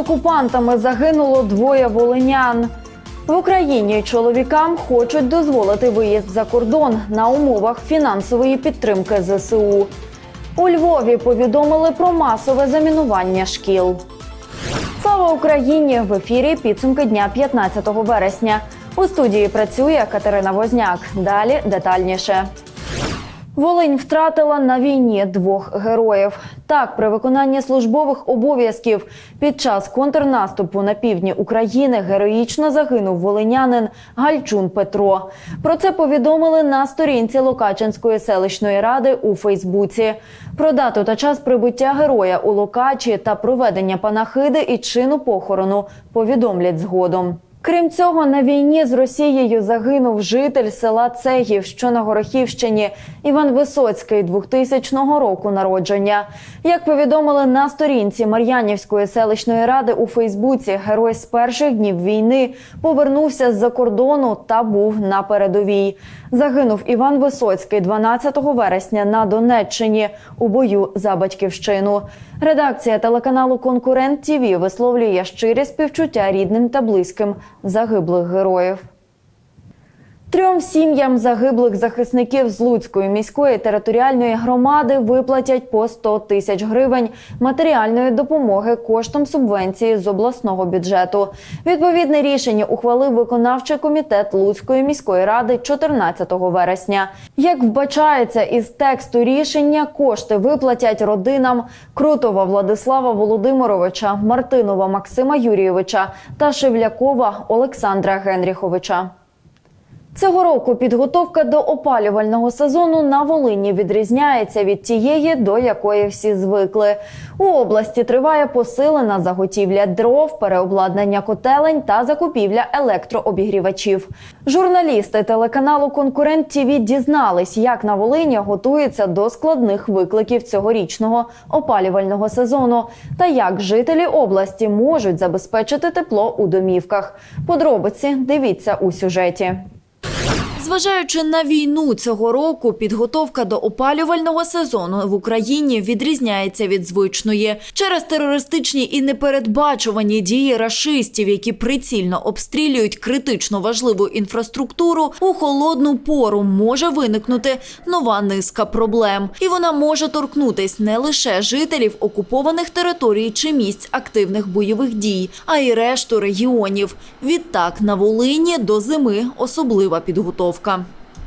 Окупантами загинуло двоє волинян. В Україні чоловікам хочуть дозволити виїзд за кордон на умовах фінансової підтримки ЗСУ. У Львові повідомили про масове замінування шкіл. Слава Україні! В ефірі підсумки дня 15 вересня. У студії працює Катерина Возняк. Далі детальніше. Волинь втратила на війні двох героїв. Так, при виконанні службових обов'язків під час контрнаступу на півдні України героїчно загинув волинянин Гальчун Петро. Про це повідомили на сторінці Локачинської селищної ради у Фейсбуці. Про дату та час прибуття героя у Локачі та проведення панахиди і чину похорону повідомлять згодом. Крім цього, на війні з Росією загинув житель села Цегів, що на Горохівщині, Іван Висоцький, 2000 року народження. Як повідомили на сторінці Мар'янівської селищної ради у Фейсбуці, герой з перших днів війни повернувся з-за кордону та був на передовій. Загинув Іван Висоцький 12 вересня на Донеччині у бою за батьківщину. Редакція телеканалу Конкурент ТІВІ висловлює щирі співчуття рідним та близьким загиблих героїв. Трьом сім'ям загиблих захисників з Луцької міської територіальної громади виплатять по 100 тисяч гривень матеріальної допомоги коштом субвенції з обласного бюджету. Відповідне рішення ухвалив виконавчий комітет Луцької міської ради 14 вересня. Як вбачається із тексту рішення, кошти виплатять родинам Крутова Владислава Володимировича, Мартинова Максима Юрійовича та Шевлякова Олександра Генріховича. Цього року підготовка до опалювального сезону на Волині відрізняється від тієї, до якої всі звикли. У області триває посилена заготівля дров, переобладнання котелень та закупівля електрообігрівачів. Журналісти телеканалу Конкурент ТІВІ дізнались, як на Волині готуються до складних викликів цьогорічного опалювального сезону та як жителі області можуть забезпечити тепло у домівках. Подробиці дивіться у сюжеті. Зважаючи на війну цього року, підготовка до опалювального сезону в Україні відрізняється від звичної через терористичні і непередбачувані дії рашистів, які прицільно обстрілюють критично важливу інфраструктуру. У холодну пору може виникнути нова низка проблем, і вона може торкнутись не лише жителів окупованих територій чи місць активних бойових дій, а й решту регіонів. Відтак на Волині до зими особлива підготовка.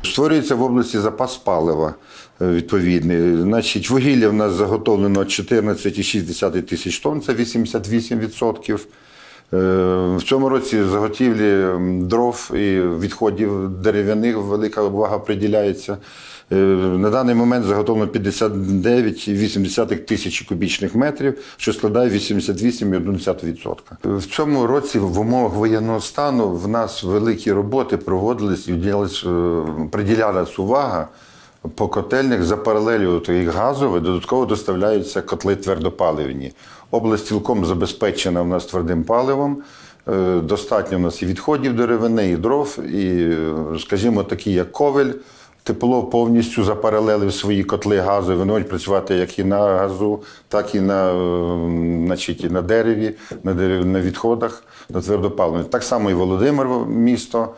Створюється в області запас палива е, відповідний. Значить, вугілля в нас заготовлено 14,6 тисяч тонн, це 88%. Е, В цьому році заготівлі дров і відходів дерев'яних велика увага приділяється. Е, На даний момент заготовлено 59,8 тисячі кубічних метрів, що складає 88,1%. В цьому році в умовах воєнного стану в нас великі роботи проводились і е, приділялась увага по котельних за паралелю їх газове, додатково доставляються котли твердопаливні. Область цілком забезпечена в нас твердим паливом. Е, Достатньо в нас і відходів деревини, і дров, і, скажімо, такі, як ковель. Тепло повністю запаралелив свої котли газу. Вони можуть працювати як і на газу, так і на, е, значить, і на дереві, на, дерев, на відходах, на твердопаливні. Так само і Володимир місто.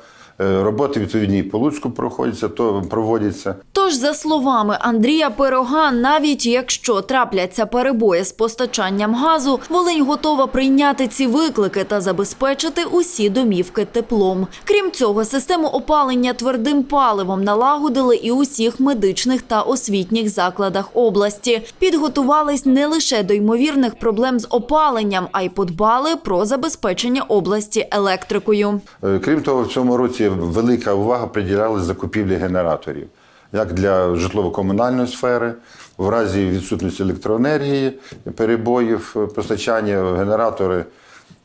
Е, Роботи відповідні по Луцьку проходяться, то проводяться. Тож, за словами Андрія Пирога, навіть якщо трапляться перебої з постачанням газу, Волинь готова прийняти ці виклики та забезпечити усі домівки теплом. Крім цього, систему опалення твердим паливом налагодили і у всіх медичних та освітніх закладах області. Підготувались не лише до ймовірних проблем з опаленням, а й подбали про забезпечення області електрикою. Е, Крім того, в цьому році велика увага приділялась закупівлі генераторів, як для житлово-комунальної сфери, в разі відсутності електроенергії, перебоїв е, постачання генератори.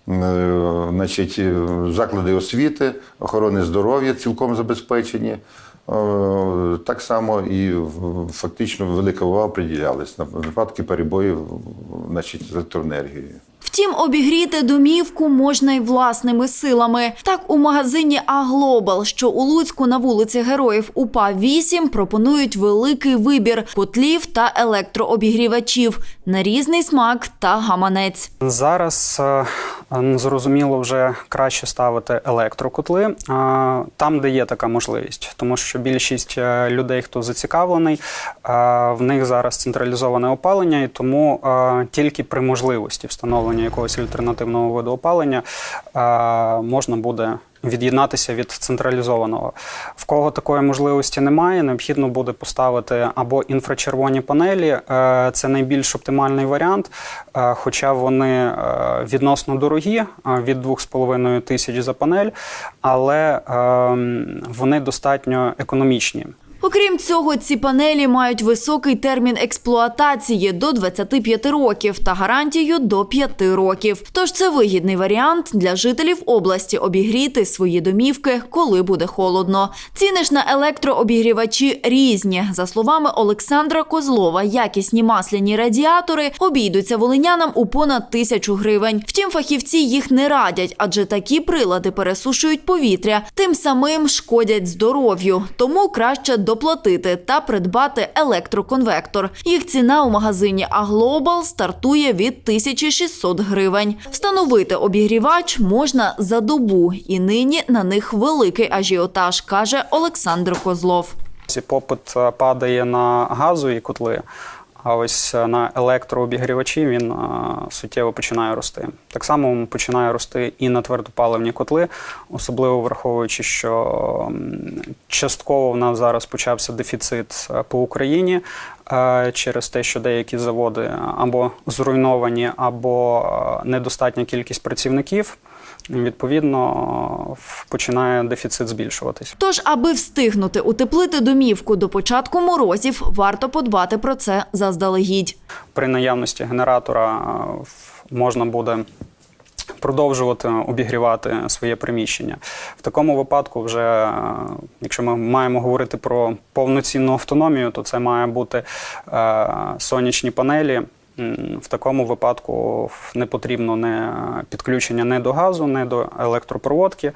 е, Значить, е, заклади освіти, охорони здоров'я цілком забезпечені. Так само і фактично велика увага приділялась на випадки перебоїв значить, з електроенергією. Втім, обігріти домівку можна й власними силами. Так, у магазині Аглобал, що у Луцьку на вулиці Героїв УПА 8, пропонують великий вибір котлів та електрообігрівачів на різний смак та гаманець. Зараз е, зрозуміло вже краще ставити електрокотли там, де є така можливість, тому що більшість е, людей, хто зацікавлений, е, в них зараз централізоване опалення, і тому тільки при можливості встановлення якогось альтернативного виду опалення можна буде. Від'єднатися від централізованого. В кого такої можливості немає, необхідно буде поставити або інфрачервоні панелі. е, Це найбільш оптимальний варіант, е, хоча вони е, відносно дорогі від 2,5 тисяч за панель, але ем, вони достатньо економічні. Окрім цього, ці панелі мають високий термін експлуатації до 25 років та гарантію до 5 років. Тож це вигідний варіант для жителів області обігріти свої домівки, коли буде холодно. Ціни ж на електрообігрівачі різні. За словами Олександра Козлова, якісні масляні радіатори обійдуться волинянам у понад тисячу гривень. Втім, фахівці їх не радять, адже такі прилади пересушують повітря, тим самим шкодять здоров'ю. Тому краще доплатити та придбати електроконвектор. Їх ціна у магазині Аглобал стартує від 1600 гривень. Встановити обігрівач можна за добу, і нині на них великий ажіотаж, каже Олександр Козлов. Попит е, падає на газові котли, а ось е, на електрообігрівачі він е, суттєво починає рости. Так само починає рости і на твердопаливні котли, особливо враховуючи, що частково в нас зараз почався дефіцит е, по Україні через те, що деякі заводи або зруйновані, або недостатня кількість працівників. Відповідно, починає дефіцит збільшуватись. Тож, аби встигнути утеплити домівку до початку морозів, варто подбати про це заздалегідь. при наявності генератора е, можна буде продовжувати обігрівати своє приміщення. В такому випадку, вже е, якщо ми маємо говорити про повноцінну автономію, то це має бути е, сонячні панелі. В такому випадку не потрібно не підключення не до газу, не до електропроводки,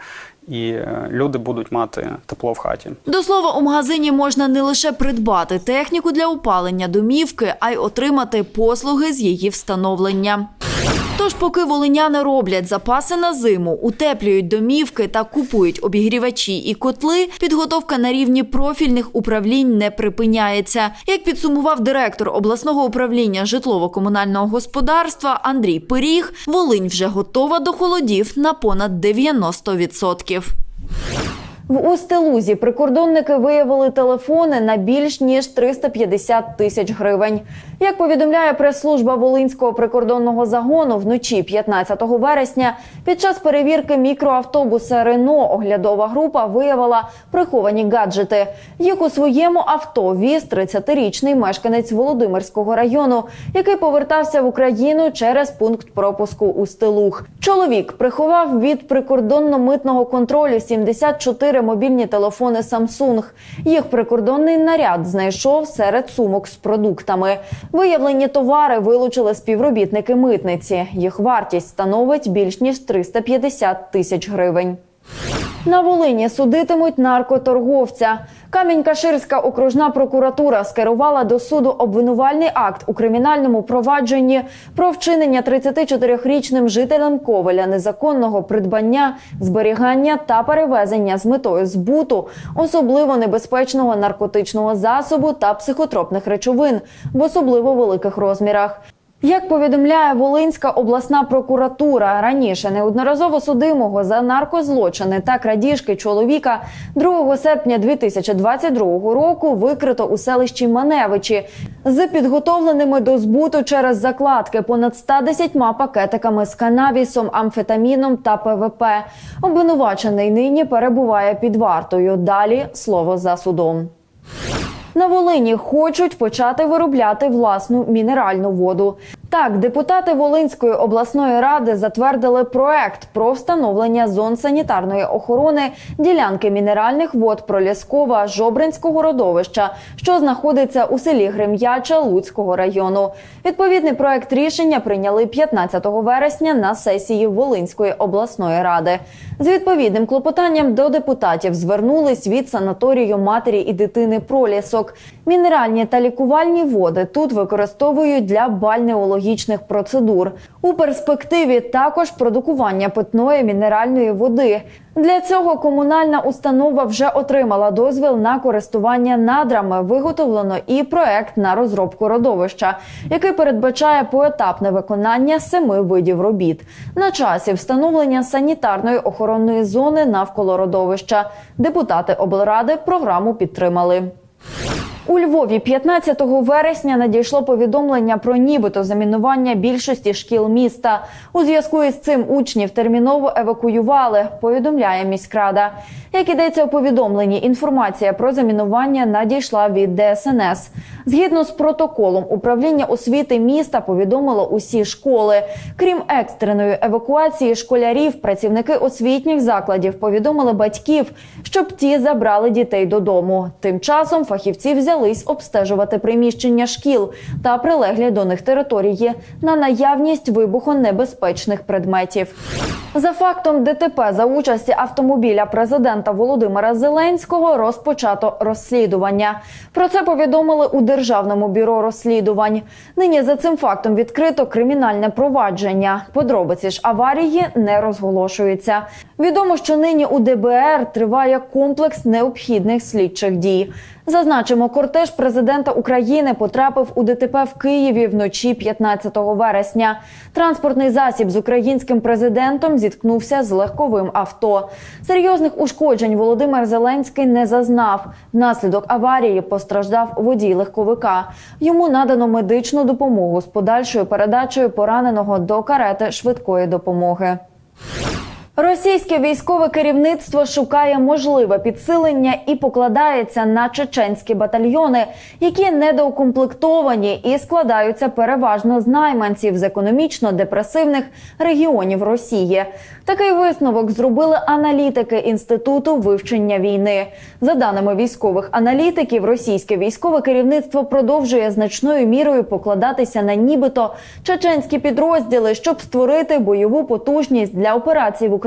і е, люди будуть мати тепло в хаті. До слова, у магазині можна не лише придбати техніку для опалення домівки, а й отримати послуги з її встановлення. Тож, поки волиняни роблять запаси на зиму, утеплюють домівки та купують обігрівачі і котли, підготовка на рівні профільних управлінь не припиняється. Як підсумував директор обласного управління житлово-комунального господарства Андрій Пиріг, Волинь вже готова до холодів на понад 90%. В Устилузі прикордонники виявили телефони на більш ніж 350 тисяч гривень. Як повідомляє прес-служба Волинського прикордонного загону, вночі 15 вересня під час перевірки мікроавтобуса Рено оглядова група виявила приховані гаджети. Їх у своєму авто віз 30-річний мешканець Володимирського району, який повертався в Україну через пункт пропуску Устилуг. Чоловік приховав від прикордонно-митного контролю 74 мобільні телефони Samsung. Їх прикордонний наряд знайшов серед сумок з продуктами. Виявлені товари вилучили співробітники митниці. Їх вартість становить більш ніж 350 тисяч гривень. На Волині судитимуть наркоторговця. Камінь-Каширська окружна прокуратура скерувала до суду обвинувальний акт у кримінальному провадженні про вчинення 34-річним жителем Ковеля незаконного придбання, зберігання та перевезення з метою збуту особливо небезпечного наркотичного засобу та психотропних речовин в особливо великих розмірах. Як повідомляє Волинська обласна прокуратура, раніше неодноразово судимого за наркозлочини та крадіжки чоловіка 2 серпня 2022 року викрито у селищі Маневичі з підготовленими до збуту через закладки понад 110 пакетиками з канавісом, амфетаміном та ПВП. Обвинувачений нині перебуває під вартою. Далі слово за судом. На Волині хочуть почати виробляти власну мінеральну воду. Так, депутати Волинської обласної ради затвердили проект про встановлення зон санітарної охорони ділянки мінеральних вод Проліскова Жобринського родовища, що знаходиться у селі Грем'яча Луцького району. Відповідний проект рішення прийняли 15 вересня на сесії Волинської обласної ради. З відповідним клопотанням до депутатів звернулись від санаторію матері і дитини Пролісок. Мінеральні та лікувальні води тут використовують для бальнеологічних процедур. У перспективі також продукування питної мінеральної води. Для цього комунальна установа вже отримала дозвіл на користування надрами. Виготовлено і проект на розробку родовища, який передбачає поетапне виконання семи видів робіт. На часі встановлення санітарної охоронної зони навколо родовища. Депутати облради програму підтримали. У Львові 15 вересня надійшло повідомлення про нібито замінування більшості шкіл міста. У зв'язку із цим учнів терміново евакуювали. Повідомляє міськрада. Як ідеться у повідомленні, інформація про замінування надійшла від ДСНС. Згідно з протоколом, управління освіти міста повідомило усі школи. Крім екстреної евакуації школярів, працівники освітніх закладів повідомили батьків, щоб ті забрали дітей додому. Тим часом фахівці взялись обстежувати приміщення шкіл та прилеглі до них території на наявність вибухонебезпечних предметів. За фактом ДТП за участі автомобіля президента Володимира Зеленського розпочато розслідування. Про це повідомили у Державному бюро розслідувань. Нині за цим фактом відкрито кримінальне провадження. Подробиці ж аварії не розголошуються. Відомо, що нині у ДБР триває комплекс необхідних слідчих дій. Зазначимо, кортеж президента України потрапив у ДТП в Києві вночі 15 вересня. Транспортний засіб з українським президентом зіткнувся з легковим авто. Серйозних ушкоджень Володимир Зеленський не зазнав. Внаслідок аварії постраждав водій легковика. Йому надано медичну допомогу з подальшою передачею пораненого до карети швидкої допомоги. Російське військове керівництво шукає можливе підсилення і покладається на чеченські батальйони, які недоукомплектовані і складаються переважно з найманців з економічно депресивних регіонів Росії. Такий висновок зробили аналітики інституту вивчення війни. За даними військових аналітиків, російське військове керівництво продовжує значною мірою покладатися на нібито чеченські підрозділи, щоб створити бойову потужність для операцій в Україні.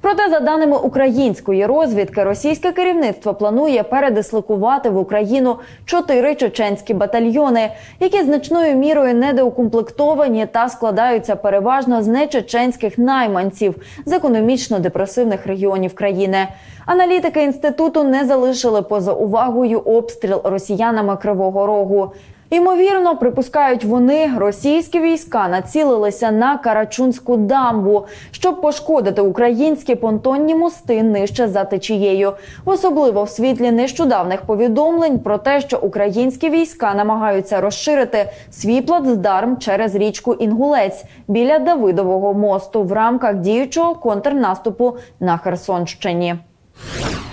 Проте, за даними української розвідки, російське керівництво планує передислокувати в Україну чотири чеченські батальйони, які значною мірою недоукомплектовані та складаються переважно з нечеченських найманців з економічно депресивних регіонів країни. Аналітики інституту не залишили поза увагою обстріл росіянами Кривого Рогу. Ймовірно, припускають вони, російські війська націлилися на Карачунську дамбу, щоб пошкодити українські понтонні мости нижче за течією, особливо в світлі нещодавних повідомлень про те, що українські війська намагаються розширити свій плацдарм через річку Інгулець біля Давидового мосту в рамках діючого контрнаступу на Херсонщині.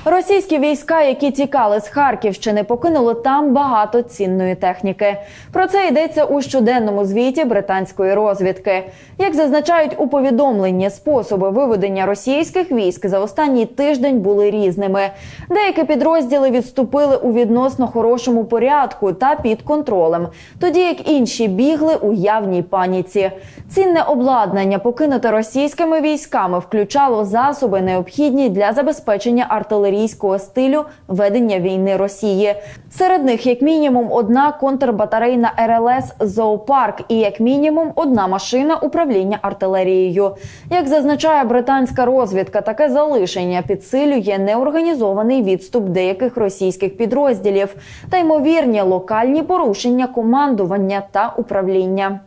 Російські війська, які тікали з Харківщини, покинули там багато цінної техніки. Про це йдеться у щоденному звіті британської розвідки. Як зазначають у повідомленні, способи виведення російських військ за останній тиждень були різними. Деякі підрозділи відступили у відносно хорошому порядку та під контролем, тоді як інші бігли у явній паніці. Цінне обладнання, покинуте російськими військами, включало засоби, необхідні для забезпечення артилерійського стилю ведення війни Росії. Серед них, як мінімум, одна контрбатарейна РЛС Зоопарк і як мінімум одна машина управління артилерією. Як зазначає британська розвідка, таке залишення підсилює неорганізований відступ деяких російських підрозділів та ймовірні локальні порушення командування та управління.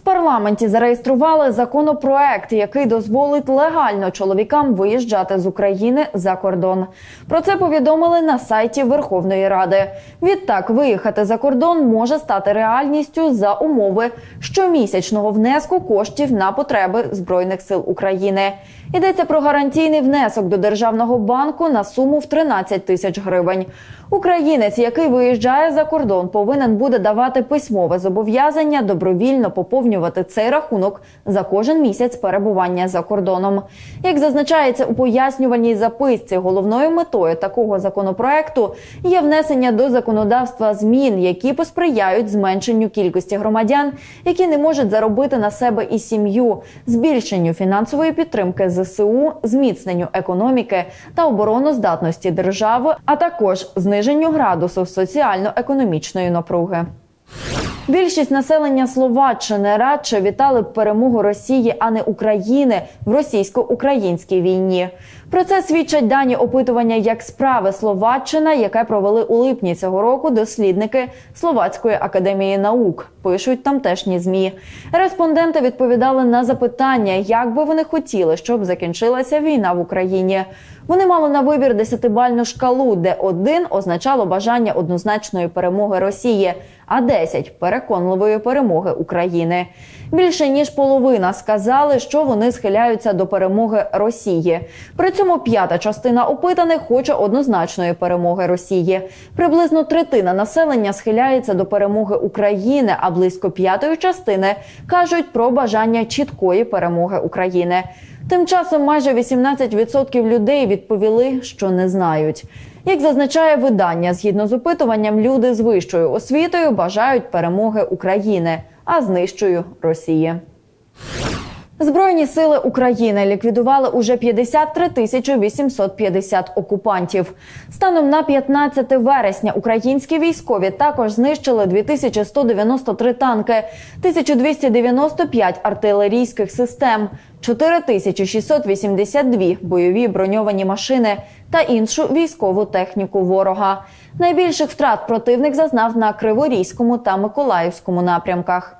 Парламенті зареєстрували законопроект, який дозволить легально чоловікам виїжджати з України за кордон. Про це повідомили на сайті Верховної Ради. Відтак, виїхати за кордон може стати реальністю за умови щомісячного внеску коштів на потреби збройних сил України. Йдеться про гарантійний внесок до державного банку на суму в 13 тисяч гривень. Українець, який виїжджає за кордон, повинен буде давати письмове зобов'язання добровільно поповнювати цей рахунок за кожен місяць перебування за кордоном. Як зазначається у пояснювальній записці, головною метою такого законопроекту є внесення до законодавства змін, які посприяють зменшенню кількості громадян, які не можуть заробити на себе і сім'ю, збільшенню фінансової підтримки ЗСУ, зміцненню економіки та обороноздатності держави, а також зниженню градусу соціально-економічної напруги. Більшість населення Словаччини радше вітали б перемогу Росії, а не України в російсько-українській війні. Про це свідчать дані опитування як справи Словаччина, яке провели у липні цього року дослідники Словацької академії наук. Пишуть тамтешні змі. Респонденти відповідали на запитання, як би вони хотіли, щоб закінчилася війна в Україні. Вони мали на вибір десятибальну шкалу, де один означало бажання однозначної перемоги Росії, а 10 – переконливої перемоги України. Більше ніж половина сказали, що вони схиляються до перемоги Росії. При цьому п'ята частина опитаних хоче однозначної перемоги Росії. Приблизно третина населення схиляється до перемоги України, а близько п'ятої частини кажуть про бажання чіткої перемоги України. Тим часом майже 18% людей відповіли, що не знають. Як зазначає видання, згідно з опитуванням, люди з вищою освітою бажають перемоги України, а з нижчою Росії. Збройні сили України ліквідували уже 53 тисячі 850 окупантів. Станом на 15 вересня українські військові також знищили 2193 танки, 1295 артилерійських систем, 4682 бойові броньовані машини та іншу військову техніку ворога. Найбільших втрат противник зазнав на Криворізькому та Миколаївському напрямках.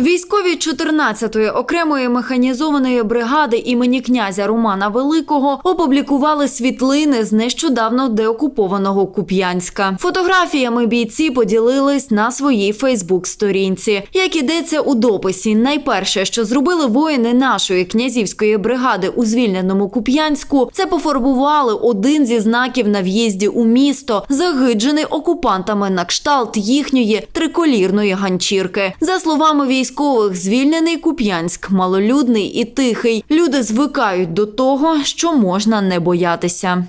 Військові 14-ї окремої механізованої бригади імені князя Романа Великого опублікували світлини з нещодавно деокупованого Куп'янська. Фотографіями бійці поділились на своїй Фейсбук-сторінці. Як ідеться у дописі, найперше, що зробили воїни нашої князівської бригади у звільненому Куп'янську, це пофарбували один зі знаків на в'їзді у місто, загиджений окупантами на кшталт їхньої триколірної ганчірки. За словами військових, звільнений Куп'янськ малолюдний і тихий. Люди звикають до того, що можна не боятися.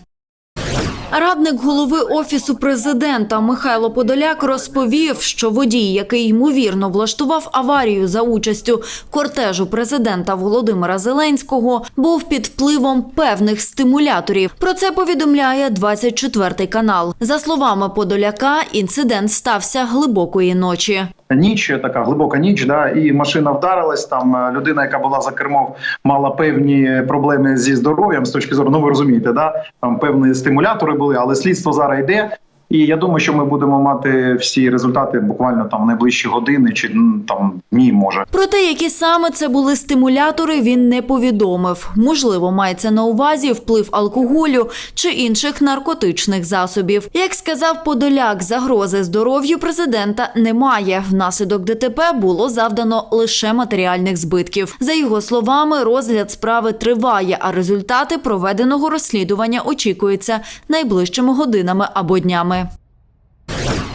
Радник голови офісу президента Михайло Подоляк розповів, що водій, який ймовірно влаштував аварію за участю кортежу президента Володимира Зеленського, був під впливом певних стимуляторів. Про це повідомляє 24 канал. За словами Подоляка, інцидент стався глибокої ночі. Ніч така глибока ніч, да, і машина вдарилась. Там е, людина, яка була за кермом, мала певні проблеми зі здоров'ям з точки зору. Ну ви розумієте, да там певні стимулятори були, але слідство зараз йде. І я думаю, що ми будемо мати всі результати буквально там в найближчі години чи там дні, може. Про те, які саме це були стимулятори, він не повідомив. Можливо, мається на увазі вплив алкоголю чи інших наркотичних засобів. Як сказав Подоляк, загрози здоров'ю президента немає. Внаслідок ДТП було завдано лише матеріальних збитків. За його словами, розгляд справи триває, а результати проведеного розслідування очікуються найближчими годинами або днями.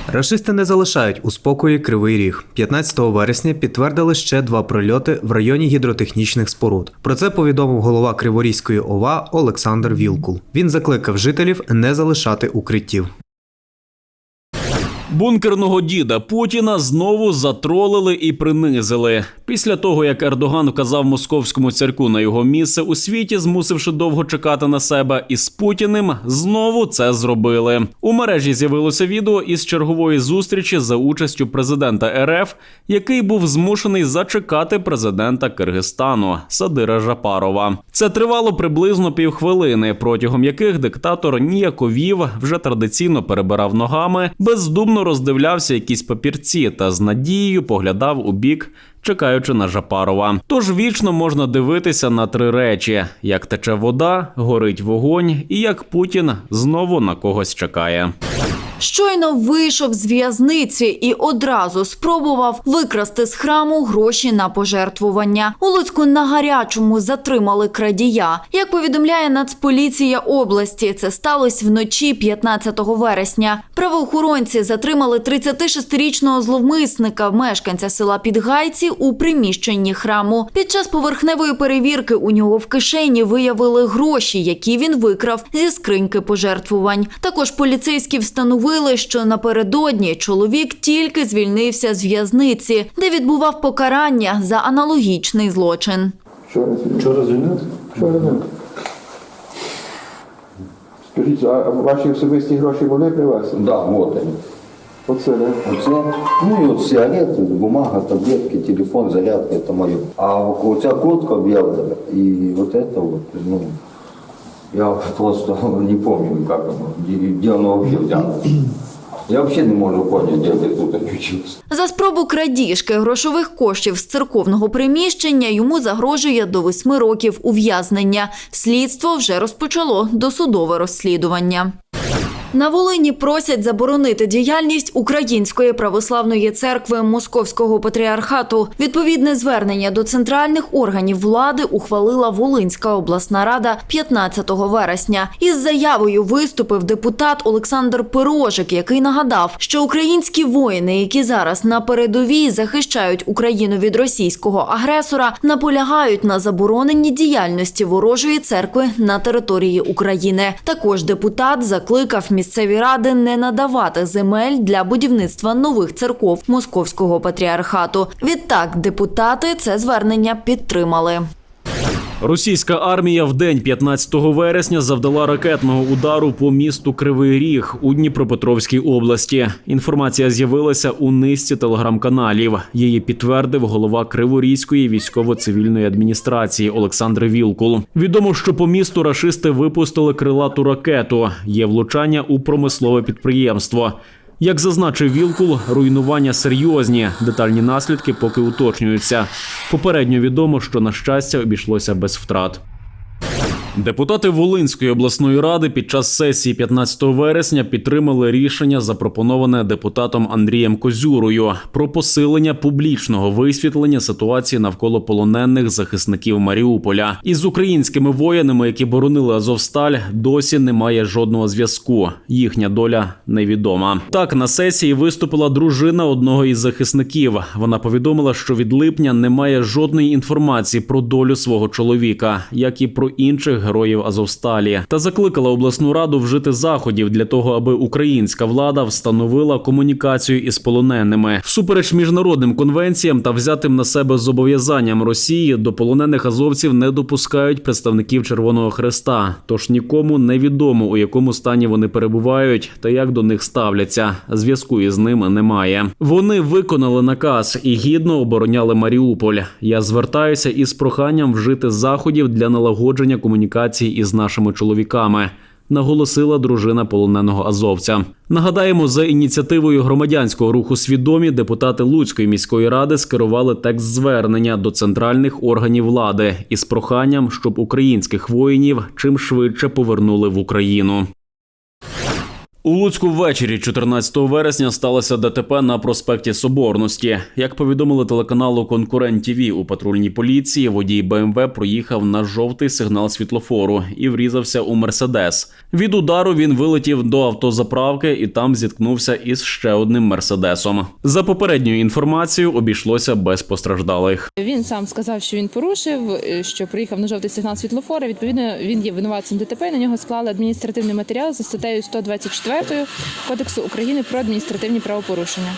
Рашисти не залишають у спокої Кривий Ріг. 15 вересня підтвердили ще два прильоти в районі гідротехнічних споруд. Про це повідомив голова Криворізької ОВА Олександр Вілкул. Він закликав жителів не залишати укриттів. Бункерного діда Путіна знову затролили і принизили. Після того, як Ердоган вказав московському царку на його місце у світі, змусивши довго чекати на себе, із Путіним знову це зробили. У мережі з'явилося відео із чергової зустрічі за участю президента РФ, який був змушений зачекати президента Киргизстану Садира Жапарова. Це тривало приблизно півхвилини, протягом яких диктатор ніяковів, вже традиційно перебирав ногами, бездумно роздивлявся якісь папірці та з надією поглядав у бік. Чекаючи на Жапарова, тож вічно можна дивитися на три речі: як тече вода, горить вогонь, і як Путін знову на когось чекає. Щойно вийшов з в'язниці і одразу спробував викрасти з храму гроші на пожертвування. У Луцьку на гарячому затримали крадія. Як повідомляє Нацполіція області, це сталося вночі 15 вересня. Правоохоронці затримали 36-річного зловмисника, мешканця села Підгайці у приміщенні храму. Під час поверхневої перевірки у нього в кишені виявили гроші, які він викрав зі скриньки пожертвувань. Також поліцейські встановили, що напередодні чоловік тільки звільнився з в'язниці, де відбував покарання за аналогічний злочин. Вчора звільнив? Вчора звільнив. Скажіть, а ваші особисті гроші були при вас? Да, вот они. Оце, да? Оце, ну и вот сигареты, бумага, таблетки, телефон, зарядка, это мое. А у тебя куртка белая, и вот это вот, ну, я просто не помню, как оно, где, где оно вообще взято. Я вообще не могу понять, где ты тут очутился. За спробу крадіжки грошових коштів з церковного приміщення йому загрожує до восьми років ув'язнення. Слідство вже розпочало досудове розслідування. На Волині просять заборонити діяльність Української православної церкви Московського патріархату. Відповідне звернення до центральних органів влади ухвалила Волинська обласна рада 15 вересня. Із заявою виступив депутат Олександр Пирожик, який нагадав, що українські воїни, які зараз на передовій захищають Україну від російського агресора, наполягають на забороненні діяльності ворожої церкви на території України. Також депутат закликав місцеві ради не надавати земель для будівництва нових церков Московського патріархату. Відтак депутати це звернення підтримали. Російська армія в день 15 вересня завдала ракетного удару по місту Кривий Ріг у Дніпропетровській області. Інформація з'явилася у низці телеграм-каналів. Її підтвердив голова Криворізької військово-цивільної адміністрації Олександр Вілкул. Відомо, що по місту рашисти випустили крилату ракету. Є влучання у промислове підприємство. Як зазначив Вілкул, руйнування серйозні. Детальні наслідки поки уточнюються. Попередньо відомо, що на щастя обійшлося без втрат. Депутати Волинської обласної ради під час сесії 15 вересня підтримали рішення, запропоноване депутатом Андрієм Козюрою, про посилення публічного висвітлення ситуації навколо полонених захисників Маріуполя. Із українськими воїнами, які боронили Азовсталь, досі немає жодного зв'язку. Їхня доля невідома. Так на сесії виступила дружина одного із захисників. Вона повідомила, що від липня немає жодної інформації про долю свого чоловіка, як і про інших героїв Азовсталі, та закликала обласну раду вжити заходів для того, аби українська влада встановила комунікацію із полоненими всупереч міжнародним конвенціям та взятим на себе зобов'язанням Росії до полонених азовців не допускають представників Червоного Хреста. Тож нікому не відомо у якому стані вони перебувають та як до них ставляться. Зв'язку із ними немає. Вони виконали наказ і гідно обороняли Маріуполь. Я звертаюся із проханням вжити заходів для налагодження комунікації із нашими чоловіками. Наголосила дружина полоненого азовця. Нагадаємо, за ініціативою громадянського руху свідомі депутати Луцької міської ради скерували текст звернення до центральних органів влади із проханням, щоб українських воїнів чим швидше повернули в Україну. У Луцьку ввечері 14 вересня сталося ДТП на проспекті Соборності. Як повідомили телеканалу Конкурент ТІВІ у патрульній поліції, водій БМВ проїхав на жовтий сигнал світлофору і врізався у мерседес. Від удару він вилетів до автозаправки і там зіткнувся із ще одним мерседесом. За попередньою інформацією, обійшлося без постраждалих. Він сам сказав, що він порушив, що приїхав на жовтий сигнал світлофора. Відповідно, він є винуватцем ДТП. На нього склали адміністративний матеріал за статтею 124 4 Кодексу України про адміністративні правопорушення.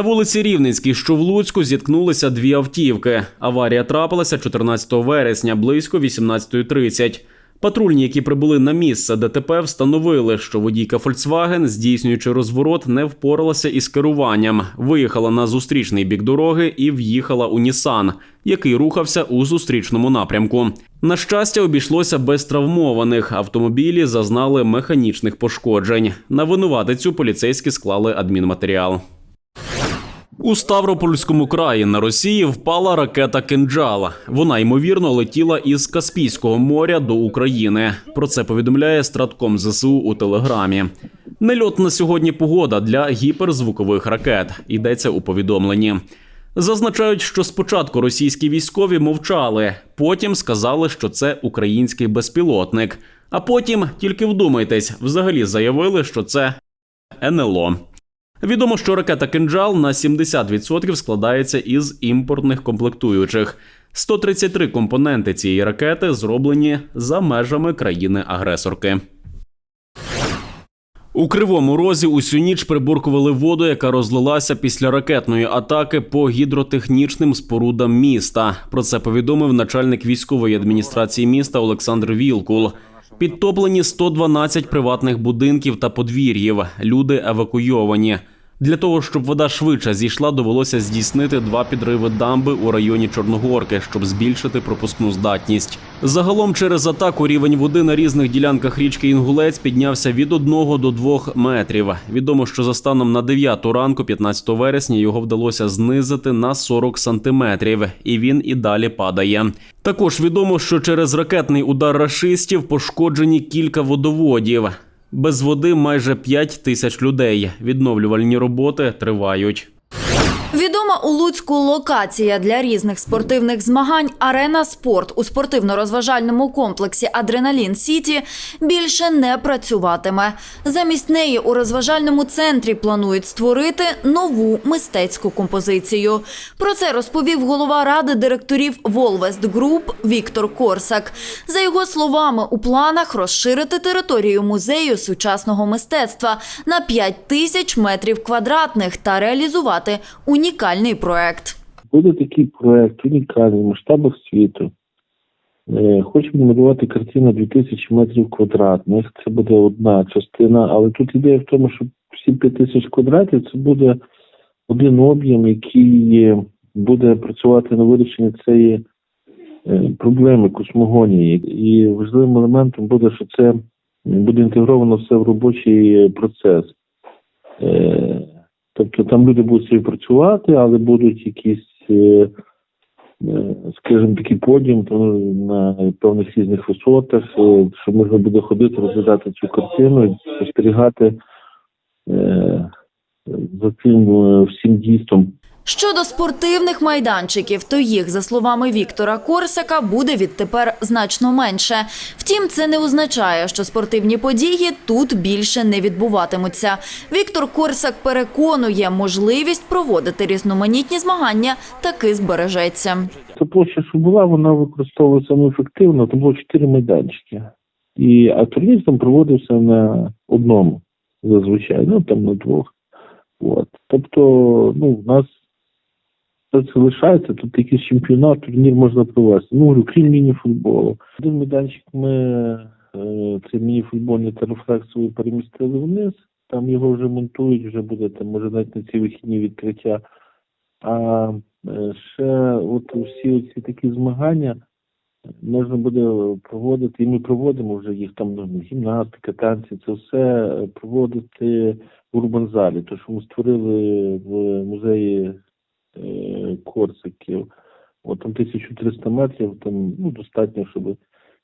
На вулиці Рівненській, що в Луцьку, зіткнулися дві автівки. Аварія трапилася 14 вересня близько 18.30. Патрульні, які прибули на місце ДТП, встановили, що водійка Volkswagen, здійснюючи розворот, не впоралася із керуванням, виїхала на зустрічний бік дороги і в'їхала у Нісан, який рухався у зустрічному напрямку. На щастя, обійшлося без травмованих. Автомобілі зазнали механічних пошкоджень. На винуватицю поліцейські склали адмінматеріал. У Ставропольському краї на Росії впала ракета «Кинджал». Вона ймовірно летіла із Каспійського моря до України. Про це повідомляє Стратком ЗСУ у телеграмі. Нельот на сьогодні погода для гіперзвукових ракет. Йдеться у повідомленні. Зазначають, що спочатку російські військові мовчали, потім сказали, що це український безпілотник. А потім, тільки вдумайтесь, взагалі заявили, що це НЛО. Відомо, що ракета «Кинджал» на 70% складається із імпортних комплектуючих. 133 компоненти цієї ракети зроблені за межами країни-агресорки. У кривому розі усю ніч прибуркували воду, яка розлилася після ракетної атаки по гідротехнічним спорудам міста. Про це повідомив начальник військової адміністрації міста Олександр Вілкул. Підтоплені 112 приватних будинків та подвір'їв. Люди евакуйовані. Для того, щоб вода швидше зійшла, довелося здійснити два підриви дамби у районі Чорногорки, щоб збільшити пропускну здатність. Загалом через атаку рівень води на різних ділянках річки Інгулець піднявся від 1 до 2 метрів. Відомо, що за станом на 9 ранку, 15 вересня, його вдалося знизити на 40 сантиметрів, і він і далі падає. Також відомо, що через ракетний удар рашистів пошкоджені кілька водоводів. Без води майже 5 тисяч людей. Відновлювальні роботи тривають. Відома у Луцьку локація для різних спортивних змагань Арена Спорт у спортивно-розважальному комплексі Адреналін Сіті більше не працюватиме. Замість неї у розважальному центрі планують створити нову мистецьку композицію. Про це розповів голова ради директорів Волвест Груп Віктор Корсак. За його словами, у планах розширити територію музею сучасного мистецтва на 5 тисяч метрів квадратних та реалізувати унікальний проект. Буде такий проект унікальний в масштабах світу. Е, Хочемо малювати картину 2000 метрів квадратних. Це буде одна частина, але тут ідея в тому, що всі 5000 квадратів це буде один об'єм, який е, буде працювати на вирішенні цієї е, проблеми космогонії. І важливим елементом буде, що це буде інтегровано все в робочий е, процес. Тобто там люди будуть собі працювати, але будуть якісь, е, е, скажімо, такий подіум на певних різних висотах, е, що можна буде ходити, розглядати цю картину спостерігати за цим всім дійством. Щодо спортивних майданчиків, то їх, за словами Віктора Корсака, буде відтепер значно менше. Втім, це не означає, що спортивні події тут більше не відбуватимуться. Віктор Корсак переконує, можливість проводити різноманітні змагання таки збережеться. Та площа, що була, вона використовується ефективно, то було чотири майданчики. І, а турнір там проводився на одному зазвичай, ну там на двох. От. Тобто, ну, в нас це лишається, тут якийсь чемпіонат, турнір можна провести. Ну, говорю, крім міні-футболу. Один майданчик ми е, цей міні-футбольний та перемістили вниз. там його вже монтують, вже буде там, може навіть на ці вихідні відкриття. А е, ще от всі ці такі змагання можна буде проводити, і ми проводимо вже їх там ну, гімнастика, танці, це все проводити в урбанзалі. То, що ми створили в музеї е, Корсиків. От там 1300 метрів, там ну, достатньо, щоб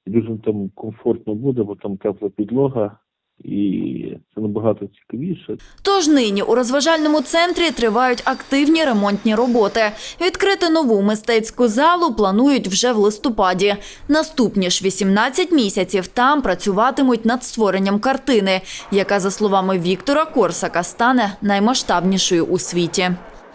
дуже там комфортно буде, бо там тепла підлога, і це набагато цікавіше. Тож нині у розважальному центрі тривають активні ремонтні роботи. Відкрити нову мистецьку залу планують вже в листопаді. Наступні ж 18 місяців там працюватимуть над створенням картини, яка, за словами Віктора Корсака, стане наймасштабнішою у світі.